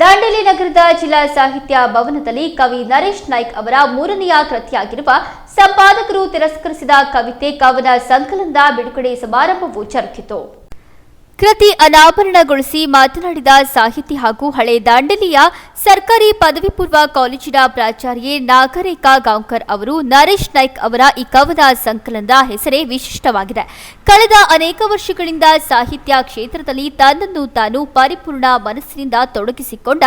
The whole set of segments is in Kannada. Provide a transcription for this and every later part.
ದಾಂಡೇಲಿ ನಗರದ ಜಿಲ್ಲಾ ಸಾಹಿತ್ಯ ಭವನದಲ್ಲಿ ಕವಿ ನರೇಶ್ ನಾಯ್ಕ್ ಅವರ ಮೂರನೆಯ ಕೃತಿಯಾಗಿರುವ ಸಂಪಾದಕರು ತಿರಸ್ಕರಿಸಿದ ಕವಿತೆ ಕವನ ಸಂಕಲನದ ಬಿಡುಗಡೆ ಸಮಾರಂಭವು ಜರುಗಿತು. ಕೃತಿ ಅನಾವರಣಗೊಳಿಸಿ ಮಾತನಾಡಿದ ಸಾಹಿತಿ ಹಾಗೂ ಹಳೆ ದಾಂಡೇಲಿಯ ಸರ್ಕಾರಿ ಪದವಿ ಪೂರ್ವ ಕಾಲೇಜಿನ ಪ್ರಾಚಾರ್ಯೆ ನಾಗರೇಖಾ ಗಾಂವ್ಕರ್ ಅವರು ನರೇಶ್ ನಾಯ್ಕ್ ಅವರ ಈ ಕವನ ಸಂಕಲನದ ಹೆಸರೇ ವಿಶಿಷ್ಟವಾಗಿದೆ. ಕಳೆದ ಅನೇಕ ವರ್ಷಗಳಿಂದ ಸಾಹಿತ್ಯ ಕ್ಷೇತ್ರದಲ್ಲಿ ತನ್ನನ್ನು ತಾನು ಪರಿಪೂರ್ಣ ಮನಸ್ಸಿನಿಂದ ತೊಡಗಿಸಿಕೊಂಡ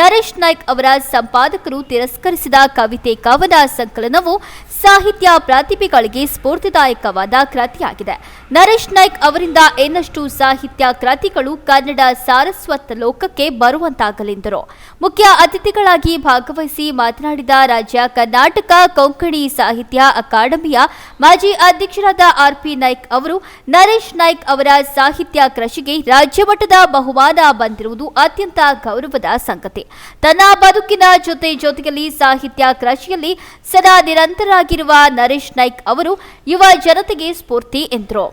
ನರೇಶ್ ನಾಯ್ಕ್ ಅವರ ಸಂಪಾದಕರು ತಿರಸ್ಕರಿಸಿದ ಕವಿತೆ ಕವನ ಸಂಕಲನವು ಸಾಹಿತ್ಯ ಪ್ರತಿಭೆಗಳಿಗೆ ಸ್ಫೂರ್ತಿದಾಯಕವಾದ ಕೃತಿಯಾಗಿದೆ. ನರೇಶ್ ನಾಯ್ಕ್ ಅವರಿಂದ ಇನ್ನಷ್ಟು ಸಾಹಿತ್ಯ ಕೃತಿಗಳು ಕನ್ನಡ ಸಾರಸ್ವತ ಲೋಕಕ್ಕೆ ಬರುವಂತಾಗಲೆಂದರು. ಮುಖ್ಯ ಅತಿಥಿಗಳಾಗಿ ಭಾಗವಹಿಸಿ ಮಾತನಾಡಿದ ರಾಜ್ಯ ಕರ್ನಾಟಕ ಕೊಂಕಣಿ ಸಾಹಿತ್ಯ ಅಕಾಡೆಮಿಯ ಮಾಜಿ ಅಧ್ಯಕ್ಷರಾದ ಆರ್ಪಿ ನಾಯ್ಕ್ ಅವರು, ನರೇಶ್ ನಾಯ್ಕ್ ಅವರ ಸಾಹಿತ್ಯ ಕೃಷಿಗೆ ರಾಜ್ಯಮಟ್ಟದ ಬಹುಮಾನ ಬಂದಿರುವುದು ಅತ್ಯಂತ ಗೌರವದ ಸಂಗತಿ. ತನ್ನ ಬದುಕಿನ ಜೊತೆ ಜೊತೆಯಲ್ಲಿ ಸಾಹಿತ್ಯ ಕೃಷಿಯಲ್ಲಿ ಸದಾ ನಿರಂತರಾಗಿರುವ ನರೇಶ್ ನಾಯ್ಕ್ ಅವರು, ಯುವ ಜನತೆಗೆ ಸ್ಫೂರ್ತಿ ಎಂದರು.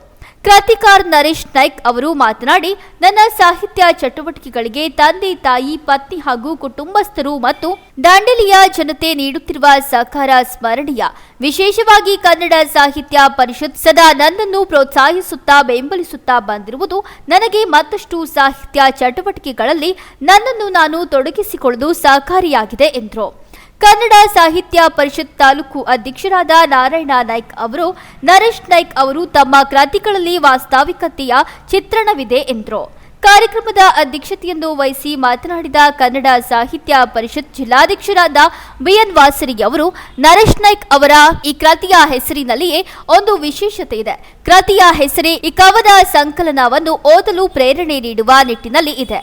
ಕ್ರಾಂತಿಕಾರ್ ನರೇಶ್ ನಾಯ್ಕ್ ಅವರು ಮಾತನಾಡಿ, ನನ್ನ ಸಾಹಿತ್ಯ ಚಟುವಟಿಕೆಗಳಿಗೆ ತಂದೆ, ತಾಯಿ, ಪತ್ನಿ ಹಾಗೂ ಕುಟುಂಬಸ್ಥರು ಮತ್ತು ದಾಂಡೇಲಿಯ ಜನತೆ ನೀಡುತ್ತಿರುವ ಸಹಕಾರ ಸ್ಮರಣೀಯ. ವಿಶೇಷವಾಗಿ ಕನ್ನಡ ಸಾಹಿತ್ಯ ಪರಿಷತ್ ಸದಾ ನನ್ನನ್ನು ಪ್ರೋತ್ಸಾಹಿಸುತ್ತಾ ಬೆಂಬಲಿಸುತ್ತಾ ಬಂದಿರುವುದು ನನಗೆ ಮತ್ತಷ್ಟು ಸಾಹಿತ್ಯ ಚಟುವಟಿಕೆಗಳಲ್ಲಿ ನನ್ನನ್ನು ನಾನು ತೊಡಗಿಸಿಕೊಳ್ಳಲು ಸಹಕಾರಿಯಾಗಿದೆ, ಎಂದರು. ಕನ್ನಡ ಸಾಹಿತ್ಯ ಪರಿಷತ್ ತಾಲೂಕು ಅಧ್ಯಕ್ಷರಾದ ನಾರಾಯಣ ನಾಯ್ಕ್ ಅವರು, ನರೇಶ್ ನಾಯ್ಕ್ ಅವರು ತಮ್ಮ ಕೃತಿಗಳಲ್ಲಿ ವಾಸ್ತವಿಕತೆಯ ಚಿತ್ರಣವಿದೆ ಎಂದರು. ಕಾರ್ಯಕ್ರಮದ ಅಧ್ಯಕ್ಷತೆಯನ್ನು ವಹಿಸಿ ಮಾತನಾಡಿದ ಕನ್ನಡ ಸಾಹಿತ್ಯ ಪರಿಷತ್ ಜಿಲ್ಲಾಧ್ಯಕ್ಷರಾದ ಬಿಎನ್ ವಾಸರಿ ಅವರು, ನರೇಶ್ ನಾಯ್ಕ್ ಅವರ ಈ ಕೃತಿಯ ಹೆಸರಿನಲ್ಲಿಯೇ ಒಂದು ವಿಶೇಷತೆ ಇದೆ. ಕೃತಿಯ ಹೆಸರೇ ಈ ಕವನ ಸಂಕಲನವನ್ನು ಓದಲು ಪ್ರೇರಣೆ ನೀಡುವ ನಿಟ್ಟಿನಲ್ಲಿ ಇದೆ.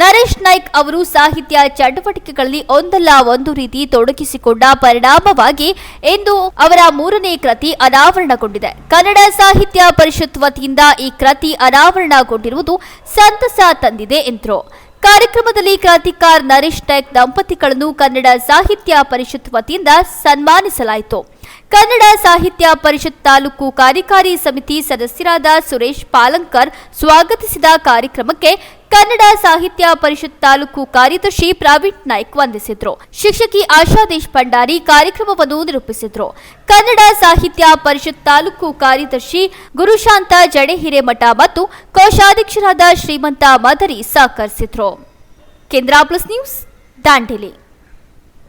ನರೇಶ್ ನಾಯ್ಕ್ ಅವರು ಸಾಹಿತ್ಯ ಚಟುವಟಿಕೆಗಳಲ್ಲಿ ಒಂದಲ್ಲ ಒಂದು ರೀತಿ ತೊಡಗಿಸಿಕೊಂಡ ಪರಿಣಾಮವಾಗಿ ಎಂದು ಅವರ ಮೂರನೇ ಕೃತಿ ಅನಾವರಣಗೊಂಡಿದೆ. ಕನ್ನಡ ಸಾಹಿತ್ಯ ಪರಿಷತ್ ವತಿಯಿಂದ ಈ ಕೃತಿ ಅನಾವರಣಗೊಂಡಿರುವುದು ಸಂತಸ ತಂದಿದೆ ಎಂದರು. ಕಾರ್ಯಕ್ರಮದಲ್ಲಿ ಕ್ರಾಂತಿಕಾರ್ ನರೇಶ್ ನಾಯ್ಕ್ ದಂಪತಿಗಳನ್ನು ಕನ್ನಡ ಸಾಹಿತ್ಯ ಪರಿಷತ್ ವತಿಯಿಂದ ಸನ್ಮಾನಿಸಲಾಯಿತು. ಕನ್ನಡ ಸಾಹಿತ್ಯ ಪರಿಷತ್ ತಾಲೂಕು ಕಾರ್ಯಕಾರಿ ಸಮಿತಿ ಸದಸ್ಯರಾದ ಸುರೇಶ್ ಪಾಲಂಕರ್ ಸ್ವಾಗತಿಸಿದ ಕಾರ್ಯಕ್ರಮಕ್ಕೆ ಕನ್ನಡ ಸಾಹಿತ್ಯ ಪರಿಷತ್ ತಾಲೂಕು ಕಾರ್ಯದರ್ಶಿ ಪ್ರವೀಣ್ ನಾಯ್ಕ್ ವಂದಿಸಿದ್ರು. ಶಿಕ್ಷಕಿ ಆಶಾ ಭಂಡಾರಿ ಕಾರ್ಯಕ್ರಮವನ್ನು ನಿರೂಪಿಸಿದ್ರು. ಕನ್ನಡ ಸಾಹಿತ್ಯ ಪರಿಷತ್ ತಾಲೂಕು ಕಾರ್ಯದರ್ಶಿ ಗುರುಶಾಂತ ಜಡೆ ಹಿರೇಮಠ ಮತ್ತು ಕೋಶಾಧ್ಯಕ್ಷರಾದ ಶ್ರೀಮಂತ ಮದರಿ ಸಹಕರಿಸಿದ್ರು. ಕೇಂದ್ರ ಪ್ಲಸ್ ನ್ಯೂಸ್ ದಾಂಡೇಲಿ.